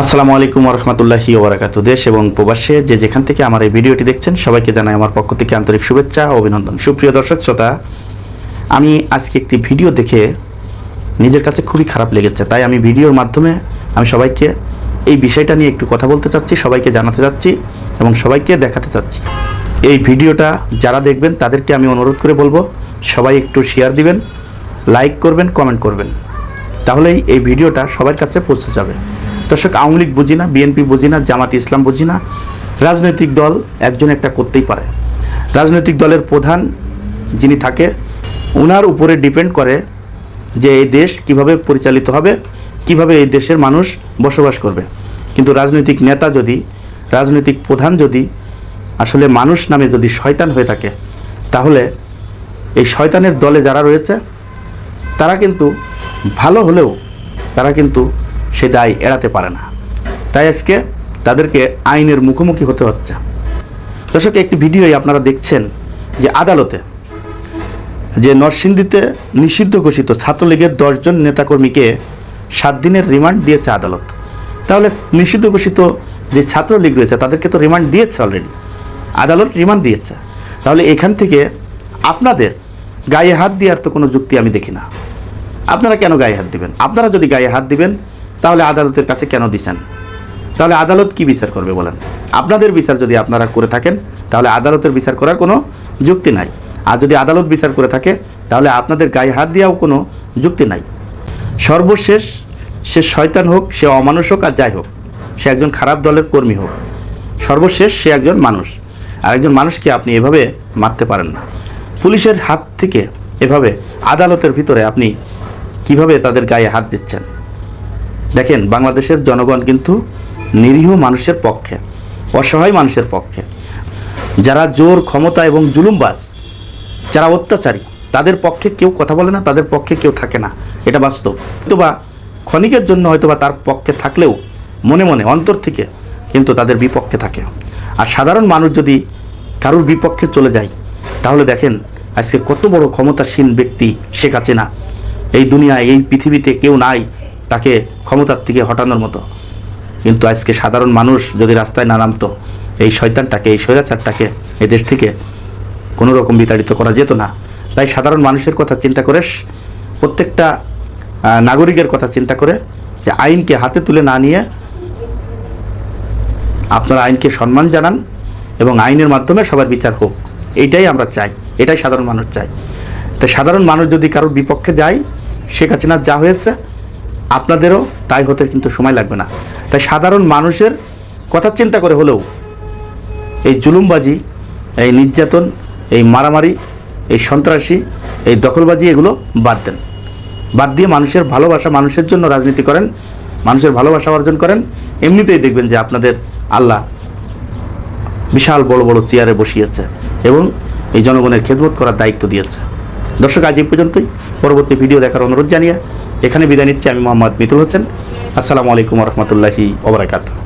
আসসালামু আলাইকুম রহমতুল্লাহি ওবরাকাতু দেশ এবং প্রবাসে যে যেখান থেকে আমার এই ভিডিওটি দেখছেন, সবাইকে জানাই আমার পক্ষ থেকে আন্তরিক শুভেচ্ছা ও অভিনন্দন। সুপ্রিয় দর্শক, শ্রোতা, আমি আজকে একটি ভিডিও দেখে নিজের কাছে খুবই খারাপ লেগেছে। তাই আমি ভিডিওর মাধ্যমে আমি সবাইকে এই বিষয়টা নিয়ে একটু কথা বলতে চাচ্ছি, সবাইকে জানাতে চাচ্ছি এবং সবাইকে দেখাতে চাচ্ছি। এই ভিডিওটা যারা দেখবেন, তাদেরকে আমি অনুরোধ করে বলব, সবাই একটু শেয়ার দিবেন লাইক করবেন কমেন্ট করবেন। তাহলেই এই ভিডিওটা সবার কাছে পৌঁছে যাবে। দর্শক, আওয়ামী লীগ বুঝি না, বিএনপি বুঝি না, জামাত ইসলাম বুঝি না। রাজনৈতিক দল একজন একটা করতেই পারে। রাজনৈতিক দলের প্রধান যিনি থাকে ওনার উপরে ডিপেন্ড করে যে এই দেশ কীভাবে পরিচালিত হবে, কীভাবে এই দেশের মানুষ বসবাস করবে। কিন্তু রাজনৈতিক নেতা যদি, রাজনৈতিক প্রধান যদি, আসলে মানুষ নামে যদি শয়তান হয়ে থাকে, তাহলে এই শয়তানের দলে যারা রয়েছে, তারা কিন্তু ভালো হলেও, তারা কিন্তু সে দায় এড়াতে পারে না। তাই আজকে তাদেরকে আইনের মুখোমুখি হতে হচ্ছে। দর্শক, একটি ভিডিওই আপনারা দেখছেন যে আদালতে যে নরসিংদীতে নিষিদ্ধ ঘোষিত ছাত্রলীগের দশজন নেতাকর্মীকে সাত দিনের রিমান্ড দিয়েছে আদালত। তাহলে নিষিদ্ধ ঘোষিত যে ছাত্রলীগ রয়েছে, তাদেরকে তো রিমান্ড দিয়েছে অলরেডি আদালত রিমান্ড দিয়েছে। তাহলে এখান থেকে আপনাদের গায়ে হাত দেওয়ার তো কোনো যুক্তি আমি দেখি না। আপনারা কেন গায়ে হাত দিবেন? আপনারা যদি গায়ে হাত দিবেন তাহলে আদালতের কাছে কেন দিচ্ছেন তাহলে আদালত কি বিচার করবে বলেন? আপনাদের বিচার যদি আপনারা করে থাকেন, তাহলে আদালতের বিচার করার কোনো যুক্তি নাই। আর যদি আদালত বিচার করে থাকে, তাহলে আপনাদের গায়ে হাত দেওয়াও কোনো যুক্তি নাই। সর্বশেষ, সে শয়তান হোক, সে অমানুষ হোক আর যাই হোক, সে একজন খারাপ দলের কর্মী হোক। সর্বশেষ, সে একজন মানুষ। আর একজন মানুষকে আপনি এভাবে মারতে পারেন না। পুলিশের হাত থেকে এভাবে আদালতের ভিতরে আপনি কীভাবে তাদের গায়ে হাত দিচ্ছেন? দেখেন, বাংলাদেশের জনগণ কিন্তু নিরীহ মানুষের পক্ষে, অসহায় মানুষের পক্ষে। যারা জোর, ক্ষমতা এবং জুলুমবাজ, যারা অত্যাচারী, তাদের পক্ষে কেউ কথা বলে না, তাদের পক্ষে কেউ থাকে না। এটা বাস্তব। বা ক্ষণিকের জন্য হয়তোবা তার পক্ষে থাকলেও মনে মনে, অন্তর থেকে কিন্তু তাদের বিপক্ষে থাকে। আর সাধারণ মানুষ যদি কারোর বিপক্ষে চলে যায়, তাহলে দেখেন, আজকে কত বড় ক্ষমতাসীন ব্যক্তি শেখ হাসিনা। এই দুনিয়ায়, এই পৃথিবীতে কেউ নাই, তাকে ক্ষমতার থেকে হটানোর মতো। কিন্তু আজকে সাধারণ মানুষ যদি রাস্তায় না নামতো, এই শয়তানটাকে, এই স্বৈরাচারটাকে এই দেশ থেকে কোনো রকম বিতাড়িত করা যেত না। তাই সাধারণ মানুষের কথা চিন্তা করে, প্রত্যেকটা নাগরিকের কথা চিন্তা করে যে আইনকে হাতে তুলে না নিয়ে আপনারা আইনকে সম্মান জানান এবং আইনের মাধ্যমে সবার বিচার হোক। এইটাই আমরা চাই, এটাই সাধারণ মানুষ চাই তো সাধারণ মানুষ যদি কারোর বিপক্ষে যায়, শেখ হাসিনার যা হয়েছে আপনাদেরও তাই হতে কিন্তু সময় লাগবে না। তাই সাধারণ মানুষের কথা চিন্তা করে হলেও এই জুলুমবাজি, এই নির্যাতন, এই মারামারি, এই সন্ত্রাসী, এই দখলবাজি এগুলো বাদ দেন। বাদ দিয়ে মানুষের ভালোবাসা মানুষের জন্য রাজনীতি করেন, মানুষের ভালোবাসা অর্জন করেন। এমনিতেই দেখবেন যে আপনাদের আল্লাহ বিশাল বড় বড় চেয়ারে বসিয়েছে এবং এই জনগণের খেদমত করার দায়িত্ব দিয়েছে। দর্শক, আজ এই পর্যন্তই। পরবর্তী ভিডিও দেখার অনুরোধ জানিয়ে এখানে বিদায় নিচ্ছি আমি মোহাম্মদ মিতুল হোসেন। আসসালামু আলাইকুম রহমতুল্লাহি ওবরাকাতুহ